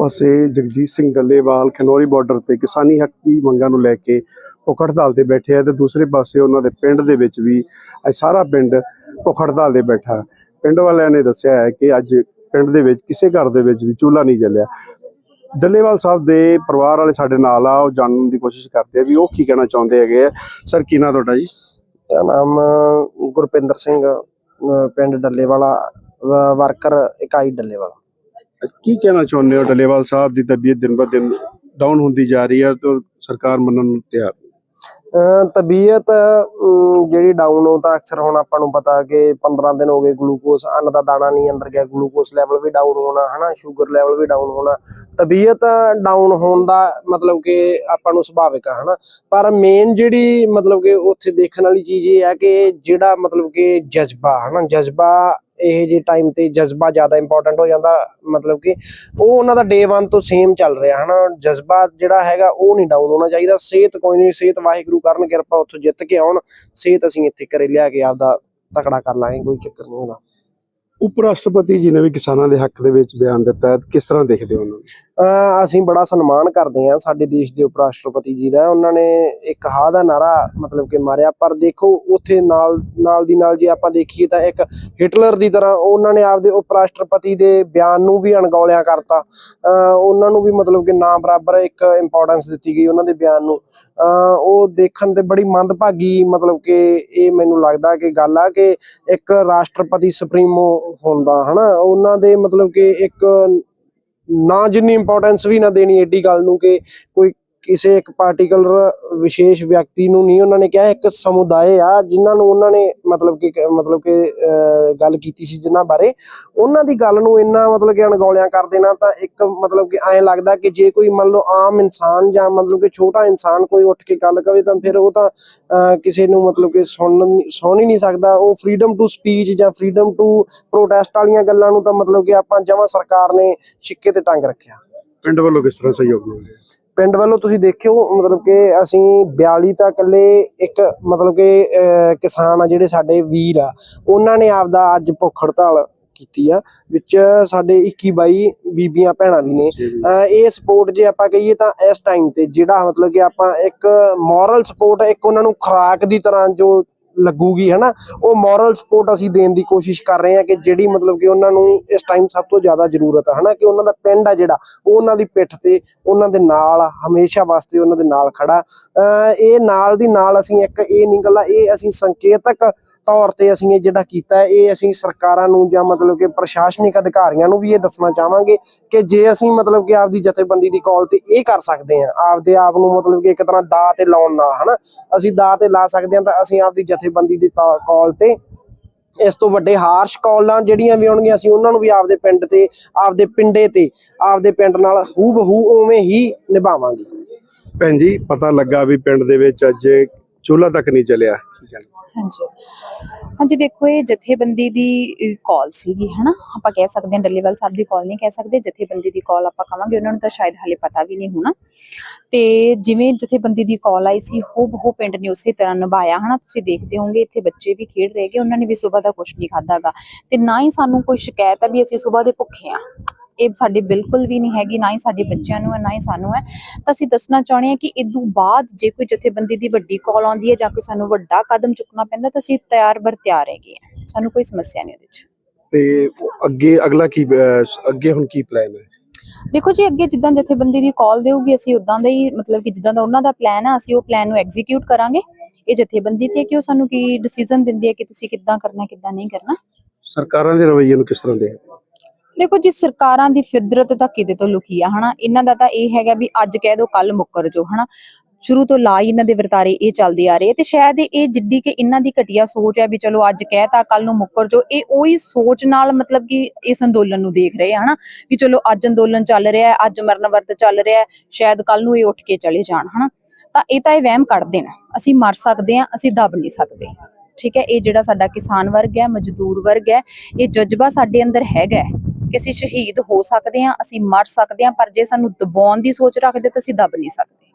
ਪਾਸੇ ਜਗਜੀਤ ਸਿੰਘ ਡੱਲੇਵਾਲ ਖਨੌਰੀ ਬਾਰਡਰ ਤੇ ਕਿਸਾਨੀ ਹੱਕ ਦੀ ਮੰਗਾਂ ਨੂੰ ਲੈ ਕੇ ਭੁੱਖ ਹੜਤਾਲ ਤੇ ਬੈਠੇ ਆ ਤੇ ਦੂਸਰੇ ਪਾਸੇ ਉਹਨਾਂ ਦੇ ਪਿੰਡ ਦੇ ਵਿੱਚ ਵੀ ਅੱਜ ਸਾਰਾ ਪਿੰਡ ਭੁੱਖ ਹੜਤਾਲ ਤੇ ਬੈਠਾ। ਪਿੰਡ ਵਾਲਿਆਂ ਨੇ ਦੱਸਿਆ ਹੈ ਕਿ ਅੱਜ ਪਿੰਡ ਦੇ ਵਿੱਚ ਕਿਸੇ ਘਰ ਦੇ ਵਿੱਚ ਵੀ ਚੁੱਲ੍ਹਾ ਨਹੀਂ ਜਲਿਆ। ਡੱਲੇਵਾਲ ਸਾਹਿਬ ਦੇ ਪਰਿਵਾਰ ਵਾਲੇ ਸਾਡੇ ਨਾਲ ਆ, ਉਹ ਜਾਣਨ ਦੀ ਕੋਸ਼ਿਸ਼ ਕਰਦੇ ਆ ਵੀ ਉਹ ਕੀ ਕਹਿਣਾ ਚਾਹੁੰਦੇ ਹੈਗੇ ਆ। ਸਰ, ਕੀ ਨਾਂ ਤੁਹਾਡਾ ਜੀ? ਮੇਰਾ ਨਾਮ ਗੁਰਪਿੰਦਰ ਸਿੰਘ ਪਿੰਡ ਡੱਲੇਵਾਲਾ ਵਰਕਰ ਇਕਾਈ ਡੱਲੇਵਾਲਾ। ਕੀ ਕਹਿਣਾ ਚਾਹੁੰਦੇ ਹੋ? ਡੱਲੇਵਾਲ ਸਾਹਿਬ ਦੀ ਤਬੀਅਤ ਦਿਨ ਬ ਦਿਨ ਡਾਊਨ ਹੁੰਦੀ ਜਾ ਰਹੀ ਹੈ ਤੇ ਸਰਕਾਰ ਮੰਨਣ ਨੂੰ ਤਿਆਰ ਤਬੀਅਤ ਜਿਹੜੀ ਡਾਊਨ ਹੋ ਤਾਂ ਅਕਸਰ ਹੁਣ ਆਪਾਂ ਨੂੰ ਪਤਾ ਕਿ 15 ਦਿਨ ਹੋ ਗਏ ਗਲੂਕੋਜ਼ ਅੰਨ ਦਾ ਦਾਣਾ ਨਹੀਂ ਅੰਦਰ ਗਿਆ ਗਲੂਕੋਜ਼ ਲੈਵਲ ਵੀ ਡਾਊਨ ਹੋਣਾ, ਹਨਾ ਸ਼ੂਗਰ ਲੈਵਲ ਵੀ ਡਾਊਨ ਹੋਣਾ। ਤਬੀਅਤ ਡਾਊਨ ਹੋਣ ਦਾ ਮਤਲਬ ਕਿ ਆਪਾਂ ਨੂੰ ਸੁਭਾਵਿਕ ਆ, ਹਨਾ। ਪਰ ਮੇਨ ਜਿਹੜੀ ਮਤਲਬ ਕਿ ਉੱਥੇ ਦੇਖਣ ਵਾਲੀ ਚੀਜ਼ ਇਹ ਹੈ ਕਿ ਜਿਹੜਾ ਮਤਲਬ ਕਿ ਜਜ਼ਬਾ, ਹਨਾ, ਜਜ਼ਬਾ ਇਹ ਜੇ ਟਾਈਮ ਤੇ ਜਜ਼ਬਾ ਜ਼ਿਆਦਾ ਇੰਪੋਰਟੈਂਟ ਹੋ ਜਾਂਦਾ, ਮਤਲਬ ਕਿ ਉਹ ਉਹਨਾਂ ਦਾ ਡੇ 1 ਤੋਂ ਸੇਮ ਚੱਲ ਰਿਹਾ, ਹਨਾ? ਜਜ਼ਬਾ ਜਿਹੜਾ ਹੈਗਾ ਉਹ ਨਹੀਂ ਡਾਊਨ ਹੋਣਾ ਚਾਹੀਦਾ। ਸਿਹਤ ਕੋਈ ਨਹੀਂ, ਸਿਹਤ ਵਾਹਿਗੁਰੂ ਕਰਨ ਕਿਰਪਾ ਉੱਥੋਂ ਜਿੱਤ ਕੇ ਆਉਣ। ਸਿਹਤ ਅਸੀਂ ਇੱਥੇ ਘਰੇ ਲਿਆ ਕੇ ਆਪਦਾ ਤਕੜਾ ਕਰ ਲਾਂਗੇ, ਕੋਈ ਚੱਕਰ ਨਹੀਂ ਹੁੰਦਾ ਉਪ ਰਾਸ਼ਟਰਪਤੀ ਜੀ ਨੇ ਵੀ ਕਿਸਾਨਾਂ ਦੇ ਹੱਕ ਦੇ ਵਿੱਚ ਬਿਆਨ ਦਿੱਤਾ ਕਿਸ ਤਰ੍ਹਾਂ ਦੇਖਦੇ ਹੋ ਉਹਨਾਂ ਨੂੰ? ਅਸੀਂ ਬੜਾ ਸਨਮਾਨ ਕਰਦੇ ਹਾਂ ਸਾਡੇ ਦੇਸ਼ ਦੇ ਉਪ ਰਾਸ਼ਟਰਪਤੀ ਜੀ ਦਾ। ਉਹਨਾਂ ਨੇ ਇੱਕ ਹਾ ਦਾ ਨਾਰਾ ਮਤਲਬ ਕਿ ਮਾਰਿਆ, ਪਰ ਦੇਖੋ ਉੱਥੇ ਨਾਲ ਨਾਲ ਦੀ ਨਾਲ ਜੇ ਆਪਾਂ ਦੇਖੀਏ ਤਾਂ ਇੱਕ ਹਿਟਲਰ ਦੀ ਤਰ੍ਹਾਂ ਉਹਨਾਂ ਨੇ ਆਪਦੇ ਉਪ ਰਾਸ਼ਟਰਪਤੀ ਦੇ ਬਿਆਨ ਨੂੰ ਵੀ ਅਣਗੌਲਿਆ ਕਰਤਾ। ਉਹਨਾਂ ਨੂੰ ਵੀ ਮਤਲਬ ਕਿ ਨਾ ਬਰਾਬਰ ਇੱਕ ਇੰਪੋਰਟੈਂਸ ਦਿੱਤੀ ਗਈ ਉਹਨਾਂ ਦੇ ਬਿਆਨ ਨੂੰ। ਅਹ ਉਹ ਦੇਖਣ ਤੇ ਬੜੀ ਮੰਦਭਾਗੀ ਮਤਲਬ ਕਿ ਇਹ ਮੈਨੂੰ ਲੱਗਦਾ ਕਿ ਗੱਲ ਆ ਕਿ ਇੱਕ ਰਾਸ਼ਟਰਪਤੀ ਸੁਪਰੀਮੋ ਹੁੰਦਾ, ਹਨਾ? ਉਹਨਾਂ ਦੇ ਮਤਲਬ ਕਿ ਇੱਕ ਨਾ ਜਿੰਨੀ ਇੰਪੋਰਟੈਂਸ ਵੀ ਨਾ ਦੇਣੀ ਏਡੀ ਗੱਲ ਨੂੰ ਕਿ ਕੋਈ ਕਿਸੇ ਇੱਕ ਪਾਰਟਿਕੂਲਰ ਵਿਸ਼ੇਸ਼ ਵਿਅਕਤੀ ਨੂੰ ਨਹੀਂ ਉਹਨਾਂ ਨੇ ਕਿਹਾ, ਇੱਕ ਸਮੁਦਾਇ ਆ ਜਿਨ੍ਹਾਂ ਨੂੰ ਉਹਨਾਂ ਨੇ ਮਤਲਬ ਕਿ ਮਤਲਬ ਕਿ ਗੱਲ ਕੀਤੀ ਸੀ ਜਿਨ੍ਹਾਂ ਬਾਰੇ। ਉਹਨਾਂ ਦੀ ਗੱਲ ਨੂੰ ਇੰਨਾ ਮਤਲਬ ਕਿ ਅਣਗੌਲਿਆਂ ਕਰ ਦੇਣਾ ਤਾਂ ਇੱਕ ਮਤਲਬ ਕਿ ਐਂ ਲੱਗਦਾ ਕਿ ਜੇ ਕੋਈ ਮੰਨ ਲਓ ਆਮ ਇਨਸਾਨ ਜਾਂ ਮਤਲਬ ਕਿ ਛੋਟਾ ਇਨਸਾਨ ਕੋਈ ਉੱਠ ਕੇ ਗੱਲ ਕਰੇ ਤਾਂ ਫਿਰ ਉਹ ਤਾਂ ਕਿਸੇ ਨੂੰ ਮਤਲਬ ਕਿ ਸੁਣ ਸੁਣ ਹੀ ਨਹੀਂ ਸਕਦਾ। ਉਹ ਫਰੀडम ਟੂ ਸਪੀਚ ਜਾਂ ਫਰੀडम ਟੂ ਪ੍ਰੋਟੈਸਟ ਵਾਲੀਆਂ ਗੱਲਾਂ ਨੂੰ ਤਾਂ ਮਤਲਬ ਕਿ ਆਪਾਂ ਜਮਾ ਸਰਕਾਰ ਨੇ ਛਿੱਕੇ ਤੇ ਟੰਗ ਰੱਖਿਆ। ਪਿੰਡ ਵੱਲੋਂ ਕਿਸ ਤਰ੍ਹਾਂ ਸਹਿਯੋਗ ਮਿਲਿਆ? ਪਿੰਡ ਵੱਲੋਂ ਤੁਸੀਂ ਦੇਖਿਓ ਮਤਲਬ ਕਿ ਅਸੀਂ 42 ਤਾਂ ਇਕੱਲੇ ਇੱਕ ਮਤਲਬ ਕਿ ਕਿਸਾਨ ਆ ਜਿਹੜੇ ਸਾਡੇ ਵੀਰ ਆ ਉਹਨਾਂ ਨੇ ਆਪਦਾ ਅੱਜ ਭੁੱਖ ਹੜਤਾਲ ਕੀਤੀ ਆ ਵਿੱਚ ਸਾਡੇ 21 22 ਬੀਬੀਆਂ ਭੈਣਾਂ ਵੀ ਨੇ। ਇਹ ਸਪੋਰਟ ਜੇ ਆਪਾਂ ਕਹੀਏ ਤਾਂ ਇਸ ਟਾਈਮ ਤੇ ਜਿਹੜਾ ਮਤਲਬ ਕਿ ਆਪਾਂ ਇੱਕ ਮੋਰਲ ਸਪੋਰਟ ਇੱਕ ਉਹਨਾਂ ਨੂੰ ਖੁਰਾਕ ਦੀ ਤਰ੍ਹਾਂ ਜੋ ਲੱਗੂਗੀ, ਹਨਾ? ਉਹ ਮੋਰਲ ਸਪੋਰਟ ਅਸੀਂ ਦੇਣ ਦੀ ਕੋਸ਼ਿਸ਼ ਕਰ ਰਹੇ ਹਾਂ ਕਿ ਜਿਹੜੀ ਮਤਲਬ ਕਿ ਉਹਨਾਂ ਨੂੰ ਇਸ ਟਾਈਮ ਸਭ ਤੋਂ ਜ਼ਿਆਦਾ ਜ਼ਰੂਰਤ ਹੈ ਹਨਾ? ਕਿ ਉਹਨਾਂ ਦਾ ਪਿੰਡ ਆ ਜਿਹੜਾ, ਉਹ ਉਹਨਾਂ ਦੀ ਪਿੱਠ ਤੇ, ਉਹਨਾਂ ਦੇ ਨਾਲ ਹਮੇਸ਼ਾ ਵਾਸਤੇ ਉਹਨਾਂ ਦੇ ਨਾਲ ਖੜਾ। ਅਹ ਇਹ ਨਾਲ ਦੀ ਨਾਲ ਅਸੀਂ ਇੱਕ ਇਹ ਨਹੀਂ ਗੱਲਾਂ, ਇਹ ਅਸੀਂ ਸੰਕੇਤਕ ਤੌਰ ਤੇ ਅਸੀਂ ਇਹ ਜਿਹੜਾ ਕੀਤਾ ਇਹ ਅਸੀਂ ਸਰਕਾਰਾਂ ਨੂੰ ਜਾਂ ਮਤਲਬ ਕਿ ਪ੍ਰਸ਼ਾਸਨਿਕ ਅਧਿਕਾਰੀਆਂ ਨੂੰ ਵੀ ਇਹ ਦੱਸਣਾ ਚਾਹਾਂਗੇ ਕਿ ਜੇ ਅਸੀਂ ਮਤਲਬ ਕਿ ਆਪਦੀ ਜਥੇਬੰਦੀ ਦੀ ਕਾਲ ਤੇ ਇਹ ਕਰ ਸਕਦੇ ਹਾਂ, ਆਪਦੇ ਆਪ ਨੂੰ ਮਤਲਬ ਕਿ ਇੱਕ ਤਰ੍ਹਾਂ ਦਾ ਤੇ ਲਾਉਣ ਨਾਲ, ਹਨਾ? ਅਸੀਂ ਦਾ ਤੇ ਲਾ ਸਕਦੇ ਹਾਂ ਤਾਂ ਅਸੀਂ ਆਪਦੀ ਜਥੇਬੰਦੀ ਦੀ ਕਾਲ ਤੇ ਇਸ ਤੋਂ ਵੱਡੇ ਹਾਰਸ਼ ਕਾਲਾਂ ਜਿਹੜੀਆਂ ਵੀ ਆਉਣਗੀਆਂ, ਅਸੀਂ ਉਹਨਾਂ ਨੂੰ ਵੀ ਆਪਦੇ ਪਿੰਡ ਤੇ, ਆਪਦੇ ਪਿੰਡੇ ਤੇ, ਆਪਦੇ ਪਿੰਡ ਨਾਲ ਹੂ ਬਹੂ ਉਵੇਂ ਹੀ ਨਿਭਾਵਾਂਗੇ। ਭੈਣ ਜੀ, ਪਤਾ ਲੱਗਾ ਵੀ ਪਿੰਡ ਦੇ ਵਿੱਚ ਅੱਜ ਚੁੱਲ੍ਹਾ ਤੱਕ ਨਹੀਂ ਚੱਲਿਆ। ਹਾਂਜੀ। ਹਾਂਜੀ, ਦੇਖੋ, ਇਹ ਜਥੇਬੰਦੀ ਦੀ ਕਾਲ ਸੀਗੀ, ਹਨਾ? ਆਪਾਂ ਕਹਿ ਸਕਦੇ ਹਾਂ, ਡੱਲੇਵਾਲ ਸਾਹਿਬ ਦੀ ਕਾਲ ਨਹੀਂ ਕਹਿ ਸਕਦੇ। ਜਥੇਬੰਦੀ ਦੀ ਕਾਲ ਆਪਾਂ ਕਵਾਂਗੇ। ਉਹਨਾਂ ਨੂੰ ਤਾਂ ਸ਼ਾਇਦ ਹਾਲੇ ਪਤਾ ਵੀ ਨਹੀਂ ਹੋਣਾ। ਤੇ ਜਿਵੇਂ ਜਥੇਬੰਦੀ ਦੀ ਕਾਲ ਆਈ ਸੀ ਹੂਬ ਹੂ ਪਿੰਡ ਨੇ ਉਸੇ ਤਰ੍ਹਾਂ ਨਿਭਾਇਆ, ਹਨਾ? ਤੁਸੀਂ ਦੇਖਦੇ ਹੋਵੋਗੇ, ਇੱਥੇ ਬੱਚੇ ਵੀ ਖੇਡ ਰਹੇ ਰਹੇਗੇ ਉਹਨਾਂ ਨੇ ਵੀ ਸਵੇਰ ਦਾ ਕੁਝ ਨਹੀਂ ਖਾਦਾਗਾ ਤੇ ਨਾ ਹੀ ਸਾਨੂੰ ਕੋਈ ਸ਼ਿਕਾਇਤ ਆ ਵੀ ਅਸੀਂ ਸਵੇਰ ਦੇ ਭੁੱਖੇ ਆ। ਇਹ ਸਾਡੇ ਬਿਲਕੁਲ ਵੀ ਨਹੀਂ ਹੈਗੀ ਨਾ ਹੀ ਸਾਡੇ ਬੱਚਿਆਂ ਨੂੰ ਹੈ ਨਾ ਹੀ ਸਾਨੂੰ ਹੈ। ਤਾਂ ਅਸੀਂ ਦੱਸਣਾ ਚਾਹੁੰਦੇ ਹਾਂ ਕਿ ਇਦੋਂ ਬਾਅਦ ਜੇ ਕੋਈ ਜਥੇਬੰਦੀ ਦੀ ਵੱਡੀ ਕਾਲ ਆਉਂਦੀ ਹੈ ਜਾਂ ਕੋਈ ਸਾਨੂੰ ਵੱਡਾ ਕਦਮ ਚੁੱਕਣਾ ਪੈਂਦਾ ਤਾਂ ਅਸੀਂ ਤਿਆਰ ਬਰ ਤਿਆਰ ਹੈਗੇ ਆ ਸਾਨੂੰ ਕੋਈ ਸਮੱਸਿਆ ਨਹੀਂ ਉਹਦੇ 'ਚ ਤੇ ਅੱਗੇ ਅਗਲਾ ਕੀ ਅੱਗੇ ਹੁਣ ਕੀ ਪਲਾਨ ਹੈ? ਦੇਖੋ ਜੀ ਅੱਗੇ ਜਿੱਦਾਂ ਜਥੇਬੰਦੀ ਦੀ ਕਾਲ ਦੇਊਗੀ ਅਸੀਂ ਉਦਾਂ ਦਾ ਹੀ ਮਤਲਬ ਕਿ ਜਿੱਦਾਂ ਦਾ ਉਹਨਾਂ ਦਾ ਪਲਾਨ ਹੈ ਅਸੀਂ ਉਹ ਪਲਾਨ ਨੂੰ ਐਗਜ਼ੀਕਿਊਟ ਕਰਾਂਗੇ। ਇਹ ਜਥੇਬੰਦੀ ਤੇ ਕਿ ਉਹ ਸਾਨੂੰ ਕੀ ਡਿਸੀਜਨ ਦਿੰਦੀ ਹੈ ਕਿ ਤੁਸੀਂ ਕਿੱਦਾਂ ਕਰਨਾ ਕਿੱਦਾਂ ਨਹੀਂ ਕਰਨਾ। ਸਰਕਾਰਾਂ ਦੇ ਰਵੱਈਏ ਨੂੰ ਕਿਸ ਤਰ੍ਹਾਂ ਦੇ ਦੇਖੋ ਜੀ, ਸਰਕਾਰਾਂ ਦੀ ਫਿਦਰਤ ਤਾਂ ਕਿਤੇ ਤੋਂ ਲੁਕੀ ਆ, ਹਨਾ? ਇਹਨਾਂ ਦਾ ਤਾਂ ਇਹ ਹੈਗਾ ਵੀ ਅੱਜ ਕਹਿ ਦੋ ਕੱਲ ਮੁੱਕਰ ਜੋ, ਹਨਾ? ਸ਼ੁਰੂ ਤੋਂ ਲਾ ਹੀ ਇਹਨਾਂ ਦੇ ਵਰਤਾਰੇ ਇਹ ਚੱਲਦੇ ਆ ਰਹੇ ਤੇ ਸ਼ਾਇਦ ਇਹ ਜਿੱਡੀ ਕਿ ਇਹਨਾਂ ਦੀ ਘਟੀਆ ਸੋਚ ਹੈ ਵੀ ਚਲੋ ਅੱਜ ਕਹਿਤਾ ਕੱਲ ਨੂੰ ਮੁੱਕਰ ਜੋ, ਇਹ ਉਹੀ ਸੋਚ ਨਾਲ ਮਤਲਬ ਕਿ ਇਸ ਅੰਦੋਲਨ ਨੂੰ ਦੇਖ ਰਹੇ ਆ, ਹਨਾ? ਕਿ ਚਲੋ ਅੱਜ ਅੰਦੋਲਨ ਚੱਲ ਰਿਹਾ ਹੈ, ਅੱਜ ਮਰਨ ਵਰਤ ਚੱਲ ਰਿਹਾ ਹੈ, ਸ਼ਾਇਦ ਕੱਲ ਨੂੰ ਇਹ ਉੱਠ ਕੇ ਚਲੇ ਜਾਣ, ਹਨਾ? ਤਾਂ ਇਹ ਤਾਂ ਇਹ ਵਹਿਮ ਕੱਢਦੇ ਨੇ। ਅਸੀਂ ਮਰ ਸਕਦੇ ਆ ਅਸੀਂ ਦਬ ਨਹੀਂ ਸਕਦੇ। ਠੀਕ ਹੈ, ਇਹ ਜਿਹੜਾ ਸਾਡਾ ਕਿਸਾਨ ਵਰਗ ਹੈ, ਮਜ਼ਦੂਰ ਵਰਗ ਹੈ, ਇਹ ਜਜ਼ਬਾ ਸਾਡੇ ਅੰਦਰ ਹੈਗਾ ਕਿ ਅਸੀਂ ਸ਼ਹੀਦ ਹੋ ਸਕਦੇ ਹਾਂ ਅਸੀਂ ਮਰ ਸਕਦੇ ਹਾਂ ਪਰ ਜੇ ਸਾਨੂੰ ਦਬਾਉਣ ਦੀ ਸੋਚ ਰੱਖਦੇ ਤਾਂ ਅਸੀਂ ਦਬ ਨਹੀਂ ਸਕਦੇ।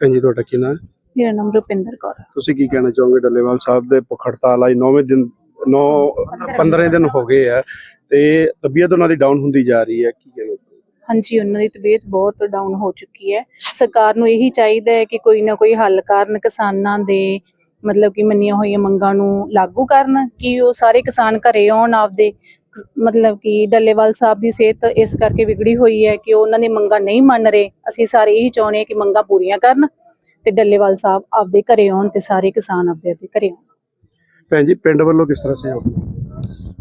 ਭੈਣ ਜੀ ਤੁਹਾਡਾ ਕੀ ਨਾਮ ਹੈ? ਮੇਰਾ ਨਾਮ ਰੁਪਿੰਦਰ ਕੌਰ ਹੈ। ਤੁਸੀਂ ਕੀ ਕਹਿਣਾ ਚਾਹੋਗੇ? ਡੱਲੇਵਾਲ ਸਾਹਿਬ ਦੇ ਭੁੱਖ ਹੜਤਾਲ ਆਈ 9ਵੇਂ ਦਿਨ 9 15 ਦਿਨ ਹੋ ਗਏ ਆ ਤੇ ਤਬੀਅਤ ਉਹਨਾਂ ਦੀ ਡਾਊਨ ਹੁੰਦੀ ਜਾ ਰਹੀ ਹੈ ਕੀ ਕਹਿਣਾ ਹਾਂਜੀ ਉਹਨਾਂ ਦੀ ਤਬੀਅਤ ਬਹੁਤ ਡਾਊਨ ਹੋ ਚੁੱਕੀ ਹੈ। ਸਰਕਾਰ ਨੂੰ ਇਹੀ ਚਾਹੀਦਾ ਹੈ ਕਿ ਕੋਈ ਨਾ ਕੋਈ ਹੱਲ ਕਰਨ ਕਿਸਾਨਾਂ ਦੇ ਮਤਲਬ ਕਿ ਮੰਨੀਆਂ ਹੋਈਆਂ ਮੰਗਾਂ ਨੂੰ ਲਾਗੂ ਕਰਨ ਕਿ ਉਹ ਸਾਰੇ ਕਿਸਾਨ ਘਰੇ ਆਉਣ ਆਪਦੇ ਮਤਲਬ ਕਿ ਡੱਲੇਵਾਲ ਸਾਹਿਬ ਦੀ ਸਿਹਤ ਇਸ ਕਰਕੇ ਵਿਗੜੀ ਹੋਈ ਹੈ ਕਿ ਉਹਨਾਂ ਦੀ ਮੰਗਾਂ ਨਹੀਂ ਮੰਨ ਰਹੇ। ਅਸੀਂ ਸਾਰੇ ਇਹੀ ਚਾਹੁੰਦੇ ਹਾਂ ਕਿ ਮੰਗਾਂ ਪੂਰੀਆਂ ਕਰਨ ਤੇ ਡੱਲੇਵਾਲ ਸਾਹਿਬ ਆਪਦੇ ਘਰੇ ਆਉਣ ਤੇ ਸਾਰੇ ਕਿਸਾਨ ਆਪਦੇ ਆਪਦੇ ਘਰੇ ਆਉਣ। ਭੈਣ ਜੀ, ਪਿੰਡ ਵੱਲੋਂ ਕਿਸ ਤਰ੍ਹਾਂ ਸਹਿਯੋਗ?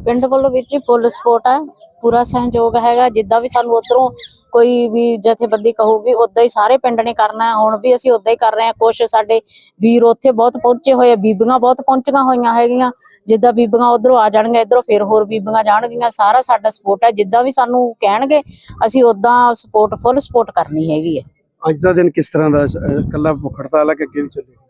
ਪਿੰਡ ਵੱਲੋਂ ਵੀਰ ਜੀ ਫੁੱਲ ਸਪੋਰਟ ਹੈ ਪੂਰਾ ਸਹਿਯੋਗ ਹੈਗਾ। ਜਿੱਦਾਂ ਵੀ ਸਾਨੂੰ ਉਧਰੋਂ ਕੋਈ ਵੀ ਜਥੇਬੰਦੀ ਕਹੂਗੀ ਉਦਾਂ ਹੀ ਸਾਰੇ ਪਿੰਡ ਨੇ ਕਰਨਾ ਹੁਣ ਵੀ ਅਸੀਂ ਉਦਾਂ ਹੀ ਕਰ ਰਹੇ ਹਾਂ। ਕੁਛ ਸਾਡੇ ਵੀਰ ਉੱਥੇ ਬਹੁਤ ਪਹੁੰਚੇ ਹੋਏ ਆ। ਬੀਬੀਆਂ ਬਹੁਤ ਪਹੁੰਚੀਆਂ ਹੋਈਆਂ ਹੈਗੀਆਂ। ਜਿੱਦਾਂ ਬੀਬੀਆਂ ਉਧਰੋਂ ਆ ਜਾਣਗੀਆਂ ਇਧਰੋਂ ਫਿਰ ਹੋਰ ਬੀਬੀਆਂ ਜਾਣਗੀਆਂ। ਸਾਰਾ ਸਾਡਾ ਸਪੋਰਟ ਹੈ ਜਿੱਦਾਂ ਵੀ ਸਾਨੂੰ ਕਹਿਣਗੇ ਅਸੀਂ ਉਦਾਂ ਸਪੋਰਟ ਫੁੱਲ ਸਪੋਰਟ ਕਰਨੀ ਹੈਗੀ ਹੈ ਅੱਜ ਦਾ ਦਿਨ ਕਿਸ ਤਰ੍ਹਾਂ ਦਾ ਅਹ, ਇਕੱਲਾ ਭੁੱਖ ਹੜਤਾਲ ਹੈ ਚੱਲੇਗਾ?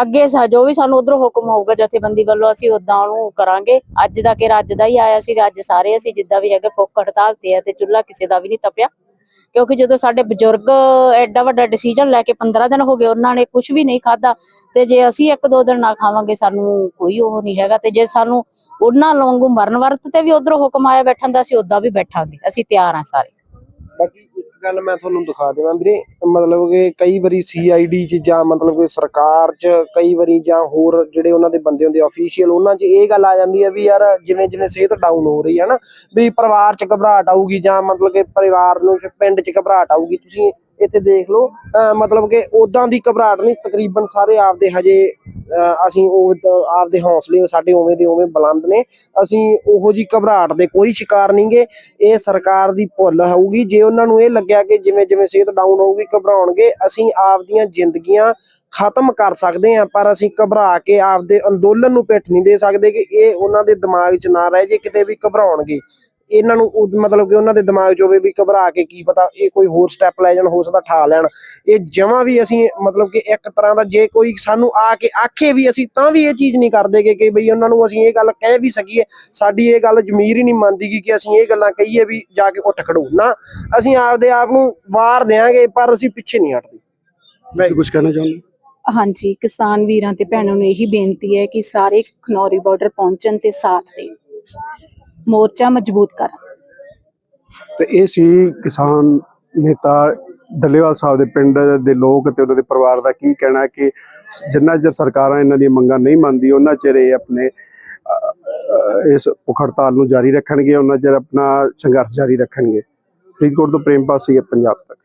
ਅੱਗੇ ਸਾ ਜੋ ਵੀ ਸਾਨੂੰ ਉਧਰੋਂ ਹੁਕਮ ਹੋਊਗਾ ਜਥੇਬੰਦੀ ਵੱਲੋਂ, ਅਸੀਂ ਉਦਾਂ ਉਹਨੂੰ ਕਰਾਂਗੇ। ਅੱਜ ਦਾ ਕਿ ਅੱਜ ਦਾ ਹੀ ਆਇਆ ਸੀਗਾ, ਅੱਜ ਸਾਰੇ ਅਸੀਂ ਜਿੱਦਾਂ ਵੀ ਹੈਗੇ ਫੁੱਕ ਹੜਤਾਲ ਤੇ ਆ ਤੇ ਚੁੱਲ੍ਹਾ ਕਿਸੇ ਦਾ ਵੀ ਨਹੀਂ ਤਪਿਆ। ਕਿਉਂਕਿ ਜਦੋਂ ਸਾਡੇ ਬਜ਼ੁਰਗ ਐਡਾ ਵੱਡਾ ਡਿਸੀਜਨ ਲੈ ਕੇ 15 ਦਿਨ ਹੋ ਗਏ, ਉਹਨਾਂ ਨੇ ਕੁਝ ਵੀ ਨਹੀਂ ਖਾਦਾ ਤੇ ਜੇ ਅਸੀਂ ਇੱਕ ਦੋ ਦਿਨ ਨਾ ਖਾਵਾਂਗੇ, ਸਾਨੂੰ ਕੋਈ ਉਹ ਨਹੀਂ ਹੈਗਾ ਤੇ ਜੇ ਸਾਨੂੰ ਉਹਨਾਂ ਵਾਂਗੂ ਮਰਨ ਵਰਤ ਤੇ ਵੀ ਉਧਰੋਂ ਹੁਕਮ ਆਇਆ ਬੈਠਣ ਦਾ, ਅਸੀਂ ਉਦਾਂ ਵੀ ਬੈਠਾਂਗੇ। ਅਸੀਂ ਤਿਆਰ ਹਾਂ ਸਾਰੇ। ਬਾਕੀ ਗੱਲ ਮੈਂ ਤੁਹਾਨੂੰ ਦਿਖਾ ਦੇਵਾਂ ਵੀਰੇ। ਮਤਲਬ ਕਿ ਕਈ ਵਾਰੀ ਸੀਆਈਡੀ ਚ ਜਾਂ ਮਤਲਬ ਕਿ ਸਰਕਾਰ ਚ ਕਈ ਵਾਰੀ ਜਾਂ ਹੋਰ ਜਿਹੜੇ ਉਹਨਾਂ ਦੇ ਬੰਦੇ ਹੁੰਦੇ ਅਫੀਸ਼ੀਅਲ ਉਹਨਾਂ 'ਚ ਇਹ ਗੱਲ ਆ ਜਾਂਦੀ ਹੈ ਵੀ ਯਾਰ ਜਿਵੇਂ ਜਿਵੇਂ ਸਿਹਤ ਡਾਊਨ ਹੋ ਰਹੀ ਹੈ ਨਾ, ਵੀ ਪਰਿਵਾਰ 'ਚ ਘਬਰਾਹਟ ਆਊਗੀ ਜਾਂ ਮਤਲਬ ਕਿ ਪਰਿਵਾਰ ਨੂੰ ਪਿੰਡ 'ਚ ਘਬਰਾਹਟ ਆਊਗੀ। ਤੁਸੀਂ ਇੱਥੇ ਦੇਖ ਲਓ ਮਤਲਬ ਕਿ ਉਦਾਂ ਦੀ ਘਬਰਾਹਟ ਨਹੀਂ, ਤਕਰੀਬਨ ਸਾਰੇ ਆਪਦੇ ਹਜੇ ਅਸੀਂ ਉਹ ਆਪਦੇ ਹੌਸਲੇ ਸਾਡੇ ਉਵੇਂ ਦੇ ਉਵੇਂ ਬੁਲੰਦ ਨੇ। ਅਸੀਂ ਉਹੋ ਜੀ ਘਬਰਾਹਟ ਦੇ ਕੋਈ ਸ਼ਿਕਾਰ ਨਹੀਂਗੇ ਇਹ ਸਰਕਾਰ ਦੀ ਭੁੱਲ ਹੋਊਗੀ। ਜੇ ਉਹਨਾਂ ਨੂੰ ਇਹ ਲੱਗਿਆ ਕਿ ਜਿਵੇਂ ਜਿਵੇਂ ਸਿਹਤ ਡਾਊਨ ਹੋਊਗੀ, ਘਬਰਾਉਣਗੇ, ਅਸੀਂ ਆਪਦੀਆਂ ਜ਼ਿੰਦਗੀਆਂ ਖਤਮ ਕਰ ਸਕਦੇ ਹਾਂ, ਪਰ ਅਸੀਂ ਘਬਰਾ ਕੇ ਆਪਦੇ ਅੰਦੋਲਨ ਨੂੰ ਪਿੱਠ ਨਹੀਂ ਦੇ ਸਕਦੇ ਕਿ ਇਹ ਉਹਨਾਂ ਦੇ ਦਿਮਾਗ 'ਚ ਨਾ ਰਹਿ ਜੇ, ਕਿਤੇ ਵੀ ਘਬਰਾਉਣਗੇ। ਇਹਨਾਂ ਨੂੰ ਉਹ- ਮਤਲਬ ਕਿ ਉਹਨਾਂ ਦੇ ਦਿਮਾਗ 'ਚ ਹੋਵੇ ਵੀ ਘਬਰਾ ਕੇ ਕੀ ਪਤਾ ਇਹ ਕੋਈ ਹੋਰ ਸਟੈਪ ਲੈ ਜਾਣ ਹੋ ਸਕਦਾ ਠਾ ਲੈਣ। ਇਹ ਜਮਾਂ ਵੀ ਅਸੀਂ ਮਤਲਬ ਕਿ ਇੱਕ ਤਰ੍ਹਾਂ ਦਾ ਜੇ ਕੋਈ ਸਾਨੂੰ ਆ ਕੇ ਆਖੇ ਵੀ ਅਸੀਂ ਤਾਂ ਵੀ ਇਹ ਚੀਜ਼ ਨਹੀਂ ਕਰਦੇਗੇ ਕਿ ਬਈ ਉਹਨਾਂ ਨੂੰ ਅਸੀਂ ਇਹ ਗੱਲ ਕਹਿ ਵੀ ਸਕੀਏ ਸਾਡੀ ਇਹ ਗੱਲ ਜ਼ਮੀਰ ਹੀ ਨਹੀਂ ਮੰਨਦੀ ਕਿ ਅਸੀਂ ਇਹ ਗੱਲਾਂ ਕਹੀਏ ਵੀ ਜਾ ਕੇ ਉੱਠ ਖੜੋ। ਨਾ ਅਸੀਂ ਆਪਦੇ ਆਪ ਨੂੰ ਵਾਰ ਦੇਾਂਗੇ ਪਰ ਅਸੀਂ ਪਿੱਛੇ ਨਹੀਂ ਹਟਦੇ। ਤੁਸੀਂ ਕੁਝ ਕਹਿਣਾ ਚਾਹੁੰਦੇ? ਹਾਂਜੀ ਕਿਸਾਨ ਵੀਰਾਂ ਤੇ ਭੈਣਾਂ ਨੂੰ ਇਹੀ ਬੇਨਤੀ ਹੈ ਕਿ ਸਾਰੇ ਖਨੌਰੀ ਬਾਰਡਰ ਪਹੁੰਚਣ ਤੇ ਸਾਥ ਦੇਣ। ਮੋਰਚਾ ਮਜ਼ਬੂਤ ਕਰਨ ਤੇ ਇਹ ਸੀ ਕਿਸਾਨ ਨੇਤਾ ਡੱਲੇਵਾਲ ਸਾਹਿਬ ਦੇ ਪਿੰਡ ਦੇ ਲੋਕ ਤੇ ਉਹਨਾਂ ਦੇ ਪਰਿਵਾਰ ਦਾ ਕੀ ਕਹਿਣਾ ਕਿ ਜਿੰਨਾ ਚਿਰ ਸਰਕਾਰਾਂ ਇਹਨਾਂ ਦੀਆਂ ਮੰਗਾਂ ਨਹੀਂ ਮੰਨਦੀ, ਉਹਨਾਂ ਚਿਰ ਇਹ ਆਪਣੇ ਇਸ ਭੁੱਖ ਹੜਤਾਲ ਨੂੰ ਜਾਰੀ ਰੱਖਣਗੇ, ਉਹਨਾਂ ਚਿਰ ਆਪਣਾ ਸੰਘਰਸ਼ ਜਾਰੀ ਰੱਖਣਗੇ। ਫਰੀਦਕੋਟ ਤੋਂ ਪ੍ਰੇਮ ਪਾਸੀ ਪੰਜਾਬ ਤੱਕ।